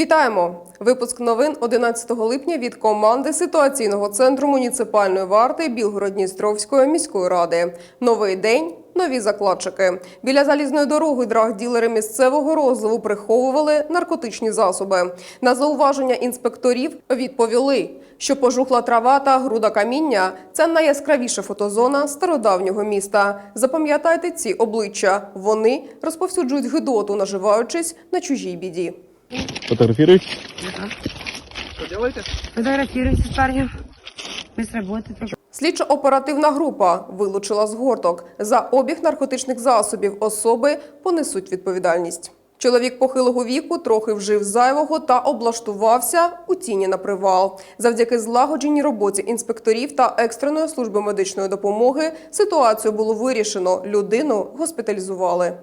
Вітаємо! Випуск новин 11 липня від команди ситуаційного центру муніципальної варти Білгород-Дністровської міської ради. Новий день. Нові закладчики біля залізної дороги драгділери місцевого розливу приховували наркотичні засоби. На зауваження інспекторів відповіли, що пожухла трава та груда каміння це найяскравіша фотозона стародавнього міста. Запам'ятайте ці обличчя. Вони розповсюджують гидоту, наживаючись на чужій біді. Фотографируешь? Фотографируйся с парнем. Пусть работает. Слідчо-оперативна група вилучила з горток. За обіг наркотичних засобів особи понесуть відповідальність. Чоловік похилого віку трохи вжив зайвого та облаштувався у тіні на привал. Завдяки злагодженій роботі інспекторів та екстреної служби медичної допомоги ситуацію було вирішено. Людину госпіталізували.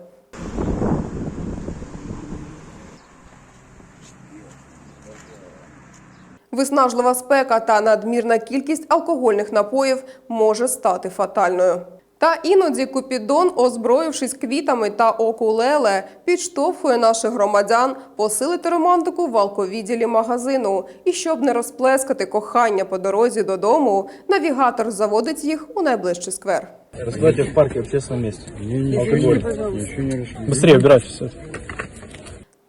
Виснажлива спека та надмірна кількість алкогольних напоїв може стати фатальною. Та іноді Купідон, озброївшись квітами та окулеле, підштовхує наших громадян посилити романтику в алковідділі магазину. І щоб не розплескати кохання по дорозі додому, навігатор заводить їх у найближчий сквер. Раздавайте в парке в общественном месте. Алкоголь. Быстрее убирайтесь.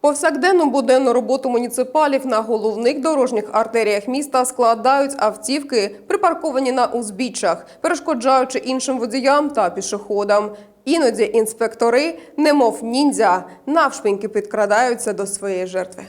Повсякденну буденну роботу муніципалів на головних дорожніх артеріях міста складають автівки, припарковані на узбіччях, перешкоджаючи іншим водіям та пішоходам. Іноді інспектори, немов ніндзя, навшпиньки підкрадаються до своєї жертви.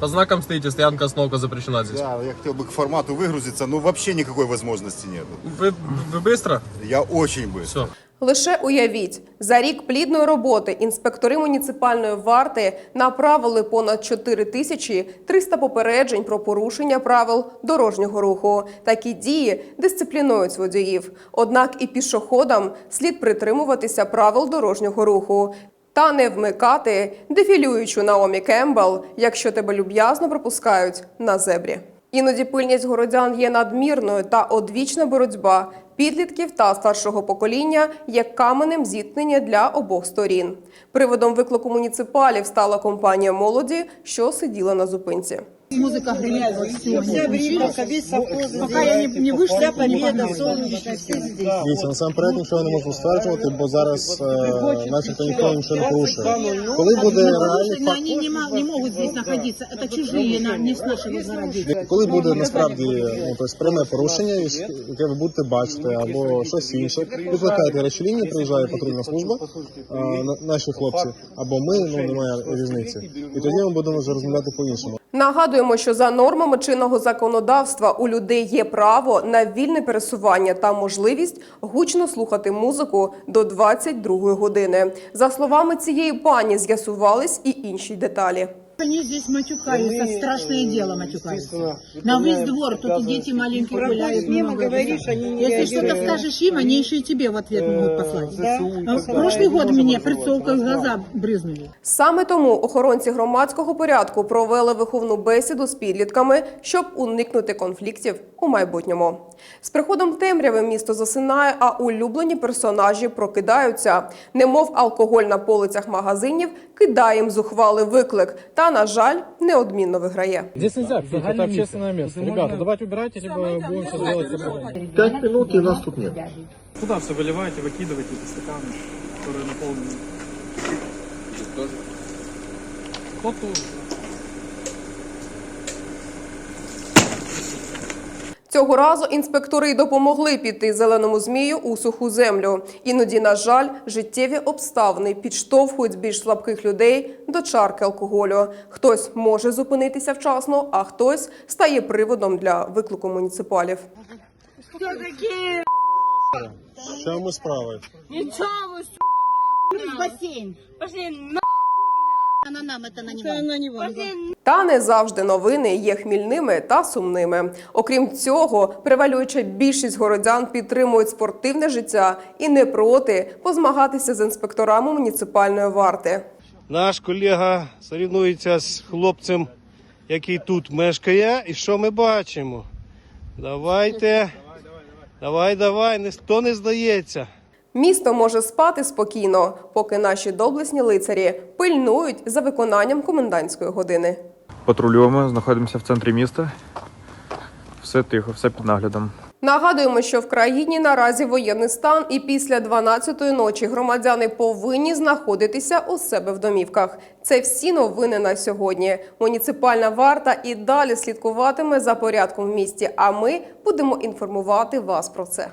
По знакам стоите, стоянка остановка запрещена здесь. Да, я хотел бы к формату выгрузиться, но вообще никакой возможности нет. Вы, вы быстро? Я очень быстро. Все. Лише уявіть, за рік плідної роботи інспектори муніципальної варти направили понад 4 тисячі 300 попереджень про порушення правил дорожнього руху. Такі дії дисциплінують водіїв. Однак і пішоходам слід притримуватися правил дорожнього руху. Та не вмикати дефілюючу Наомі Кембл, якщо тебе люб'язно пропускають на зебрі. Іноді пильність городян є надмірною та одвічна боротьба підлітків та старшого покоління є каменем зіткнення для обох сторін. Приводом виклику муніципалів стала компанія молоді, що сиділа на зупинці. Музыка гремит вот сегодня. Пока я не, не вышла, вся победа, солнечная, все здесь. Дивіться, насамперед нічого не можу стверджувати, бо зараз е, начебто ніхто нічого не порушує. Коли буде реальний Но факт, они не, мо- не могут здесь находиться. Это чужие, на- не с нашего города. коли буде насправді ну, тобто, пряме порушення, яке ви будете бачити, або щось інше, викликайте речі лінії, приїжджає патрульна служба, е, на- наші хлопці, або ми, ну немає різниці. І тоді ми будемо вже розмовляти по-іншому. Нагадуємо, що за нормами чинного законодавства у людей є право на вільне пересування та можливість гучно слухати музику до 22 години. За словами цієї пані, з'ясувались і інші деталі. Они здесь матюкаются, страшное дело матюкаются. На весь двор, тут и дети маленькие гуляют. много этого. Если что-то скажешь им, они еще и тебе в ответ могут послать. А Прошлый год мне прицелкой в глаза брызнули. Саме тому охоронці громадського порядку провели виховну бесіду з підлітками, щоб уникнути конфліктів у майбутньому. З приходом темряви місто засинає, а улюблені персонажі прокидаються. Немов алкоголь на полицях магазинів кидає їм зухвалий виклик та, на жаль, неодмінно виграє. Здесь нельзя пить, это общественное место. Ребята, давайте убирайте, либо будем все делать. П'ять минут і нас тут нет. Куда все выливаете, выкидываете эти стаканы, которые наполнены? Кто тут? Цього разу інспектори й допомогли піти зеленому змію у суху землю. Іноді, на жаль, життєві обставини підштовхують більш слабких людей до чарки алкоголю. Хтось може зупинитися вчасно, а хтось стає приводом для виклику муніципалів. Що ми справи? бассейн. Пошли на на нам, это на него. Та не завжди новини є хмільними та сумними. Окрім цього, перевалююча більшість городян підтримують спортивне життя і не проти позмагатися з інспекторами муніципальної варти. Наш колега сорівнується з хлопцем, який тут мешкає. І що ми бачимо? Давайте. Давай, давай, ніхто не здається. Місто може спати спокійно, поки наші доблесні лицарі пильнують за виконанням комендантської години. Патрулюємо, знаходимося в центрі міста. Все тихо, все під наглядом. Нагадуємо, що в країні наразі воєнний стан, і після 12-ї ночі громадяни повинні знаходитися у себе в домівках. Це всі новини на сьогодні. Муніципальна варта і далі слідкуватиме за порядком в місті. А ми будемо інформувати вас про це.